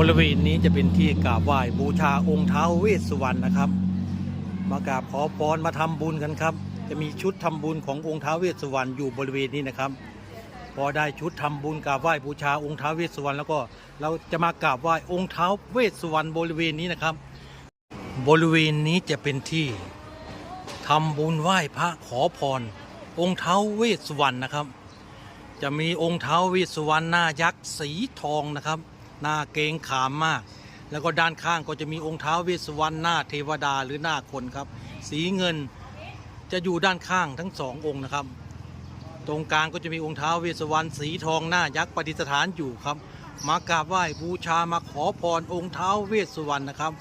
บริเวณนี้จะเป็นที่กราบไหว้บูชาองค์ท้าวเวสสุวรรณนะครับ มากราบขอพรมาทำบุญกันครับ จะมีชุดทำบุญขององค์ท้าวเวสสุวรรณอยู่บริเวณนี้นะครับ พอได้ชุดทำบุญกราบไหว้บูชาองค์ท้าวเวสสุวรรณแล้วก็เราจะมากราบไหว้องค์ท้าวเวสสุวรรณบริเวณนี้นะครับ บริเวณนี้จะเป็นที่ทำบุญไหว้พระขอพร องค์ท้าวเวสสุวรรณนะครับ จะมีองค์ท้าวเวสสุวรรณหน้ายักษ์สีทองนะครับ หน้าเกงขามมาก แล้วก็ด้านข้างก็จะมีองค์ท้าวเวสวรรณหน้าเทวดาหรือหน้าคนครับ สีเงินจะอยู่ด้านข้างทั้งสององค์นะครับ ตรงกลางก็จะมีองค์ท้าวเวสวรรณสีทองหน้ายักษ์ประดิษฐานอยู่ครับ มากราบไหว้บูชามาขอพรองค์ท้าวเวสวรรณนะครับ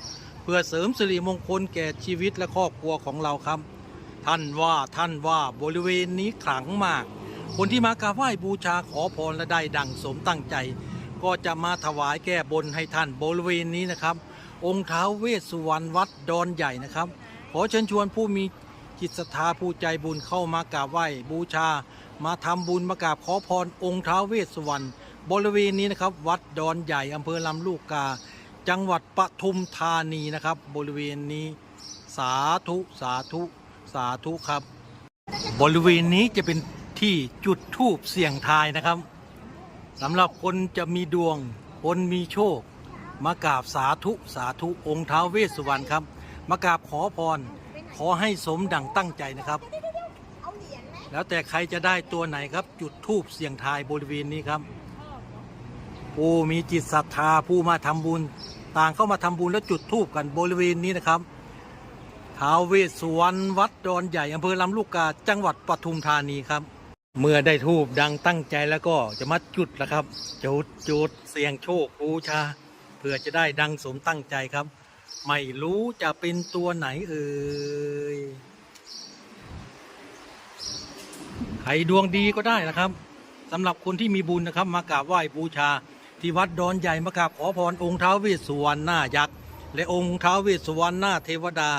เพื่อเสริมสิริมงคลแก่ชีวิตและครอบครัวของเราครับ ท่านว่าท่านว่าบริเวณนี้ขลังมาก คนที่มากราบไหว้บูชาขอพรและได้ดังสมตั้งใจ ก็จะมาถวายแก้บนให้ท่านบริเวณนี้นะครับ องค์ท้าวเวสสุวรรณวัดดอนใหญ่นะครับ ขอเชิญชวนผู้มีจิตศรัทธาผู้ใจบุญเข้ามากราบไหว้บูชา มาทำบุญมากราบขอพรองค์ท้าวเวสสุวรรณบริเวณนี้นะครับ วัดดอนใหญ่อำเภอลำลูกกา จังหวัดปทุมธานีนะครับ บริเวณนี้สาธุสาธุสาธุครับ บริเวณนี้จะเป็นที่จุดทูบเสี่ยงทายนะครับ สำหรับคนจะมีดวง คนมีโชค มากราบสาธุสาธุองค์ท้าวเวสสุวรรณครับ มากราบขอพร ขอให้สมดังตั้งใจนะครับ แล้วแต่ใครจะได้ตัวไหนครับ จุดทูบเสียงทายบริเวณนี้ครับผู้มีจิตศรัทธาผู้มาทำบุญ ต่างเข้ามาทำบุญแล้วจุดทูบกันบริเวณนี้นะครับท้าวเวสสุวรรณวัดดอนใหญ่อำเภอลำลูกกาจังหวัดปทุมธานีครับ เมื่อได้ทูบดังตั้งใจแล้วก็จะมาจุดแล้วครับ จุดจุดเสียงโชคบูชา เพื่อจะได้ดังสมตั้งใจครับ ไม่รู้จะเป็นตัวไหนเอ่ยใครดวงดีก็ได้นะครับสำหรับคนที่มีบุญนะครับ มากราบไหว้บูชา ที่วัดดอนใหญ่มากราบขอพรองค์ท้าวเวสสุวรรณหน้ายักษ์และองค์ท้าวเวสสุวรรณหน้าเทวดา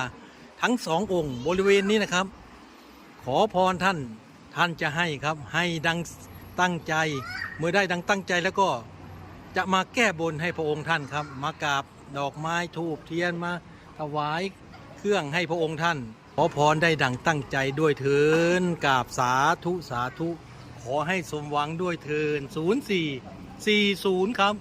ทั้งสององค์บริเวณนี้นะครับ ขอพรท่าน ท่านจะให้ครับให้ดังตั้งใจ เมื่อได้ดังตั้งใจแล้วก็จะมาแก้บนให้พระองค์ท่านครับ มากราบดอกไม้ทูบเทียนมาถวายเครื่องให้พระองค์ท่าน ขอพรได้ดังตั้งใจด้วยเถินกราบสาธุสาธุ ขอให้สมหวังด้วยเถิน0440 ครับ